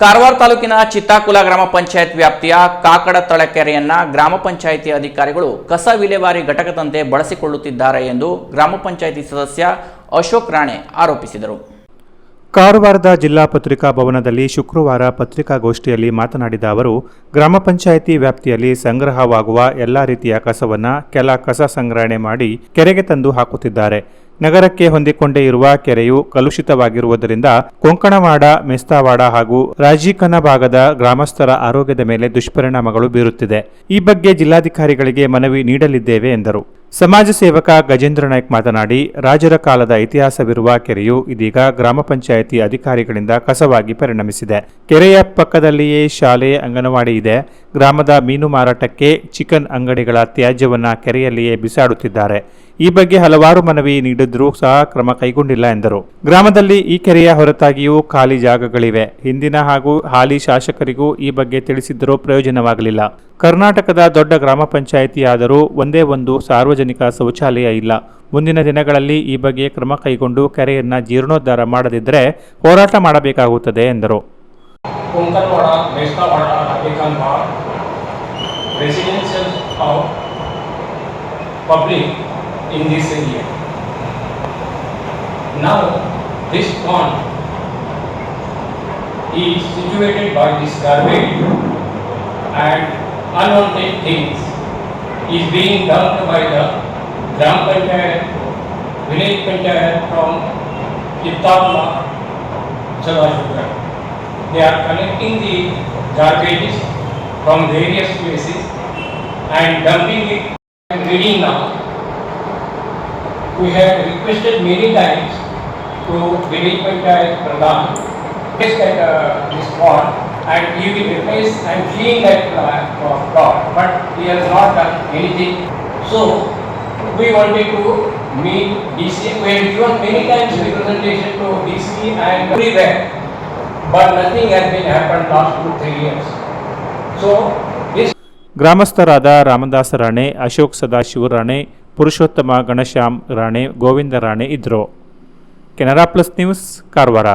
ಕಾರವಾರ ತಾಲೂಕಿನ ಚಿತ್ತಾಕುಲ ಗ್ರಾಮ ಪಂಚಾಯತ್ ವ್ಯಾಪ್ತಿಯ ಕಾಕಡ ತಳಕೆರೆಯನ್ನ ಗ್ರಾಮ ಪಂಚಾಯಿತಿ ಅಧಿಕಾರಿಗಳು ಕಸ ವಿಲೇವಾರಿ ಘಟಕದಂತೆ ಬಳಸಿಕೊಳ್ಳುತ್ತಿದ್ದಾರೆ ಎಂದು ಗ್ರಾಮ ಪಂಚಾಯಿತಿ ಸದಸ್ಯ ಅಶೋಕ್ ರಾಣೆ ಆರೋಪಿಸಿದರು. ಕಾರವಾರದ ಜಿಲ್ಲಾ ಪತ್ರಿಕಾ ಭವನದಲ್ಲಿ ಶುಕ್ರವಾರ ಪತ್ರಿಕಾಗೋಷ್ಠಿಯಲ್ಲಿ ಮಾತನಾಡಿದ ಅವರು, ಗ್ರಾಮ ಪಂಚಾಯಿತಿ ವ್ಯಾಪ್ತಿಯಲ್ಲಿ ಸಂಗ್ರಹವಾಗುವ ಎಲ್ಲ ರೀತಿಯ ಕಸವನ್ನು ಕೆಲ ಕಸ ಸಂಗ್ರಹಣೆ ಮಾಡಿ ಕೆರೆಗೆ ತಂದು ಹಾಕುತ್ತಿದ್ದಾರೆ. ನಗರಕ್ಕೆ ಹೊಂದಿಕೊಂಡೇ ಇರುವ ಕೆರೆಯು ಕಲುಷಿತವಾಗಿರುವುದರಿಂದ ಕೊಂಕಣವಾಡ, ಮೆಸ್ತಾವಾಡ ಹಾಗೂ ರಾಜೀಕನ ಭಾಗದ ಗ್ರಾಮಸ್ಥರ ಆರೋಗ್ಯದ ಮೇಲೆ ದುಷ್ಪರಿಣಾಮಗಳು ಬೀರುತ್ತಿದೆ. ಈ ಬಗ್ಗೆ ಜಿಲ್ಲಾಧಿಕಾರಿಗಳಿಗೆ ಮನವಿ ನೀಡಲಿದ್ದೇವೆ ಎಂದರು. ಸಮಾಜ ಸೇವಕ ಗಜೇಂದ್ರ ನಾಯ್ಕ್ ಮಾತನಾಡಿ, ರಾಜರ ಕಾಲದ ಇತಿಹಾಸವಿರುವ ಕೆರೆಯು ಇದೀಗ ಗ್ರಾಮ ಪಂಚಾಯಿತಿ ಅಧಿಕಾರಿಗಳಿಂದ ಕಸವಾಗಿ ಪರಿಣಮಿಸಿದೆ. ಕೆರೆಯ ಪಕ್ಕದಲ್ಲಿಯೇ ಶಾಲೆ, ಅಂಗನವಾಡಿ ಇದೆ. ಗ್ರಾಮದ ಮೀನು ಮಾರಾಟಕ್ಕೆ ಚಿಕನ್ ಅಂಗಡಿಗಳ ತ್ಯಾಜ್ಯವನ್ನು ಕೆರೆಯಲ್ಲಿಯೇ ಬಿಸಾಡುತ್ತಿದ್ದಾರೆ. ಈ ಬಗ್ಗೆ ಹಲವಾರು ಮನವಿ ನೀಡಿದ್ರೂ ಸಹ ಕ್ರಮ ಕೈಗೊಂಡಿಲ್ಲ ಎಂದರು. ಗ್ರಾಮದಲ್ಲಿ ಈ ಕೆರೆಯ ಹೊರತಾಗಿಯೂ ಖಾಲಿ ಜಾಗಗಳಿವೆ. ಹಿಂದಿನ ಹಾಗೂ ಹಾಲಿ ಶಾಸಕರಿಗೂ ಈ ಬಗ್ಗೆ ತಿಳಿಸಿದ್ದರೂ ಪ್ರಯೋಜನವಾಗಲಿಲ್ಲ. ಕರ್ನಾಟಕದ ದೊಡ್ಡ ಗ್ರಾಮ ಪಂಚಾಯಿತಿಯಾದರೂ ಒಂದೇ ಒಂದು ಸಾರ್ವಜನಿಕ ಶೌಚಾಲಯ ಇಲ್ಲ. ಮುಂದಿನ ದಿನಗಳಲ್ಲಿ ಈ ಬಗ್ಗೆ ಕ್ರಮ ಕೈಗೊಂಡು ಕೆರೆಯನ್ನು ಜೀರ್ಣೋದ್ಧಾರ ಮಾಡದಿದ್ದರೆ ಹೋರಾಟ ಮಾಡಬೇಕಾಗುತ್ತದೆ ಎಂದರು. Kunkalwada Mestawada Habikha park residential of public in this area now this point is situated by this garbage and unwanted things is being dumped by the gram panchayat village panchayat from Chittala चला चुका They are collecting the garbage from various places and dumping it. I'm reading now. We have requested many times to village panchayat pradhan, please get uh, this pond and he will replace and clean that uh, plot, but he has not done anything. So, we wanted to meet DC, we have given many times representation to DC and everywhere ಗ್ರಾಮಸ್ಥರಾದ Ramadasa Rane, Ashok Sadashiva Rane, ಪುರುಷೋತ್ತಮ ಗಣಶ್ಯಾಮ್ ರಾಣೆ, ಗೋವಿಂದ ರಾಣೆ ಇದ್ದರು Canara plus news, Karwar.